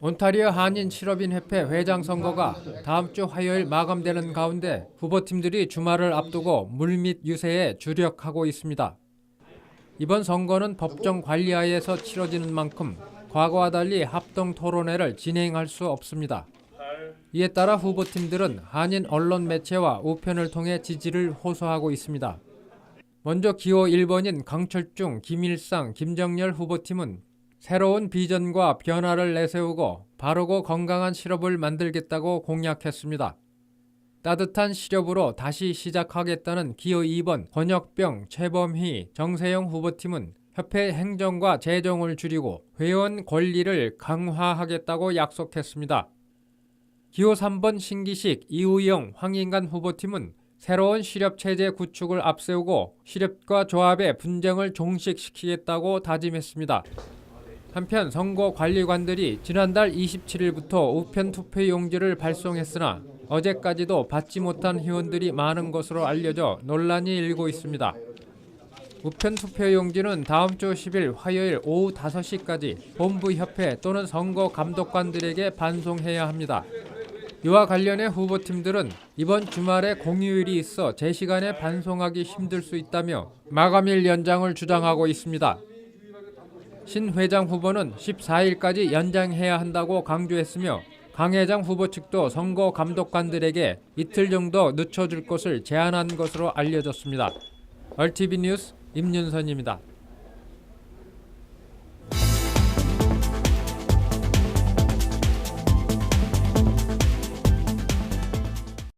온타리오 한인 실업인 협회 회장 선거가 다음 주 화요일 마감되는 가운데 후보팀들이 주말을 앞두고 물밑 유세에 주력하고 있습니다. 이번 선거는 법정 관리하에서 치러지는 만큼 과거와 달리 합동 토론회를 진행할 수 없습니다. 이에 따라 후보팀들은 한인 언론 매체와 우편을 통해 지지를 호소하고 있습니다. 먼저 기호 1번인 강철중, 김일상, 김정열 후보팀은 새로운 비전과 변화를 내세우고 바르고 건강한 실업을 만들겠다고 공약했습니다. 따뜻한 실업으로 다시 시작하겠다는 기호 2번 권혁병, 최범희, 정세영 후보팀은 협회 행정과 재정을 줄이고 회원 권리를 강화하겠다고 약속했습니다. 기호 3번 신기식, 이우영, 황인간 후보팀은 새로운 실업체제 구축을 앞세우고 실업과 조합의 분쟁을 종식시키겠다고 다짐했습니다. 한편 선거관리관들이 지난달 27일부터 우편 투표 용지를 발송했으나 어제까지도 받지 못한 회원들이 많은 것으로 알려져 논란이 일고 있습니다. 우편 투표 용지는 다음 주 10일 화요일 오후 5시까지 본부 협회 또는 선거 감독관들에게 반송해야 합니다. 이와 관련해 후보팀들은 이번 주말에 공휴일이 있어 제 시간에 반송하기 힘들 수 있다며 마감일 연장을 주장하고 있습니다. 신 회장 후보는 14일까지 연장해야 한다고 강조했으며 강 회장 후보 측도 선거 감독관들에게 이틀 정도 늦춰줄 것을 제안한 것으로 알려졌습니다. 얼티비 뉴스 임윤선입니다.